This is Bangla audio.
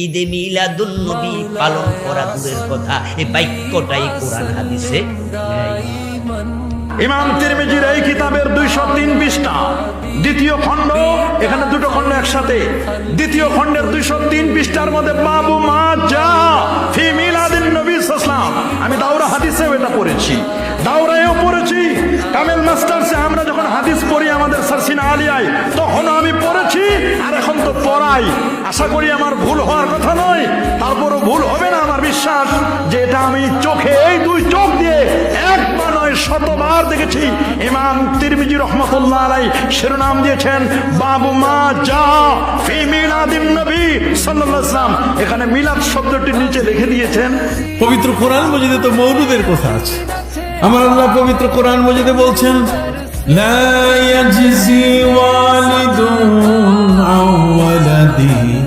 ঈদে নবী পালন করা দূরের কথা। এই বাক্যটাই কোরআন হাদিসে ইমাম তিরমিজির এই কিতাবের দুইশো তিন পৃষ্ঠা। দ্বিতীয় খণ্ড, এখানে দুটো খণ্ড একসাথে। দ্বিতীয় খণ্ডের দুইশো তিন পৃষ্ঠার মধ্যে, বাবু মা যা নবী আমি দাউরা হাদিসেও এটা পড়েছি। দাউরায়ও পড়েছি। কামেল মাস্টার্সে আমরা যখন হাদিস পড়ি আমাদের সারসিনা আলিয়ায় তখনও আমি পড়েছি, আর এখন তো পড়াই। আশা করি আমার ভুল হওয়ার কথা নয়, তারপরও ভুল হবে না আমার বিশ্বাস যে এটা আমি চোখে, এই দুই চোখ দিয়ে একবার নয়, শতবার দেখেছি। ইমাম তিরমিজি রহমতুল্লাহ আলাই শিরোনাম দিয়েছেন, বাবু মা যা ফি নবী সাল্লাল্লাহু এখানে মিলাদ শব্দটি নিচে লিখে দিয়েছেন। পবিত্র কোরআন মজিদে তো মৌলুদের কথা আছে। আমার আল্লাহ পবিত্র কোরআন মজিদে বলছেন, লা عبدي